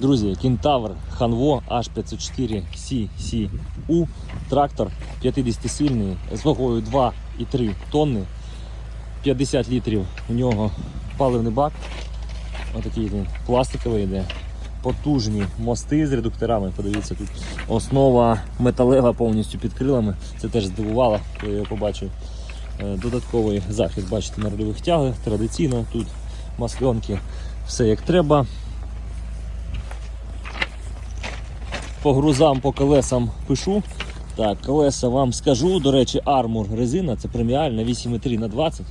Друзі, Кентавр Ханво H504 CCU. Трактор 50-сильний з вагою 2,3 тонни. 50 літрів у нього паливний бак. Отакий він пластиковий йде. Потужні мости з редукторами. Подивіться, тут основа металева повністю під крилами. Це теж здивувало, коли я його побачив. Е, Додатковий захист, бачите, на рульових тягах. Традиційно тут масленки, все як треба. По грузам, по колесам пишу. Так, колеса вам скажу. До речі, Armor резина, це преміальна 8,3 на 20.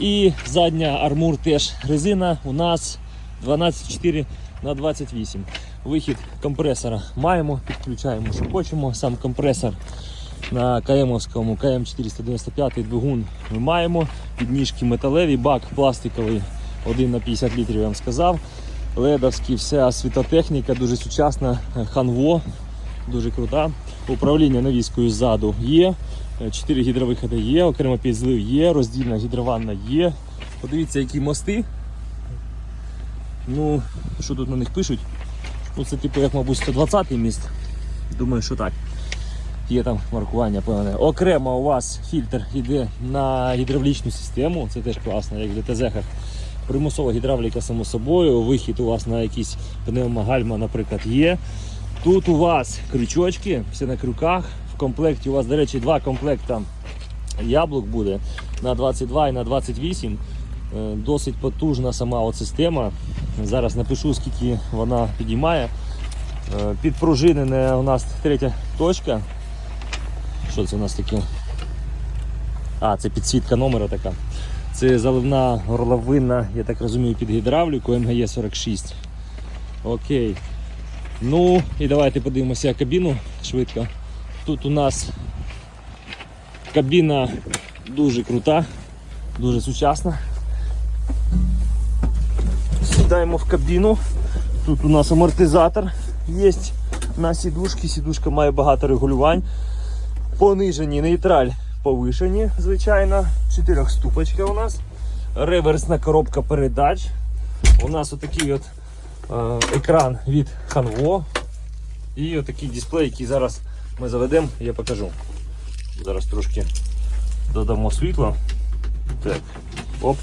І задня Armor теж резина у нас 12,4 на 28. Вихід компресора маємо, підключаємо, що хочемо. Сам компресор на КМовському КМ495 двигун ми маємо. Підніжки металеві, бак пластиковий 1 на 50 літрів, я вам сказав. Ледовський, вся світотехніка, дуже сучасна, ханво, дуже крута. Управління навіскою ззаду є. 4 гідровиходи є, окремо підзлив є, роздільна гідрованна є. Подивіться, які мости. Ну, що тут на них пишуть? Ну, це типу, як, мабуть, 120-й міст. Думаю, що так. Є там маркування певне. Окремо у вас фільтр йде на гідравлічну систему, це теж класно, як в ДТЗ-хах. Примусова гідравліка, само собою, вихід у вас на якісь пневмогальма, наприклад, є. Тут у вас крючочки, все на крюках. В комплекті у вас, до речі, два комплекта яблук буде на 22 і на 28. Е, Досить потужна сама система. Зараз напишу, скільки вона підіймає. Е, Підпружинене у нас третя точка. Що це у нас таке? А, це підсвітка номера така. Це заливна горловина, я так розумію, під гідравліку МГЄ 46. Окей. Ну і давайте подивимося кабіну швидко. Тут у нас кабіна дуже крута, дуже сучасна. Сідаємо в кабіну. Тут у нас амортизатор є на сідушці. Сідушка має багато регулювань. Понижені нейтраль повишені, звичайно. Чотирьохступочка у нас. Реверсна коробка передач. У нас отакий от е, екран від Hanwo. І отакий дисплей, який зараз ми заведемо, я покажу. Зараз трошки додамо світла. Так, оп.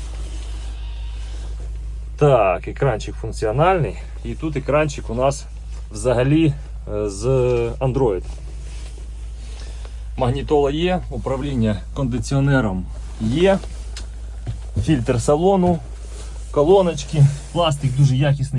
Так, екранчик функціональний. І тут екранчик у нас взагалі е, з Android. Магнітола є, управління кондиціонером є, фільтр салону, колоночки, пластик дуже якісний.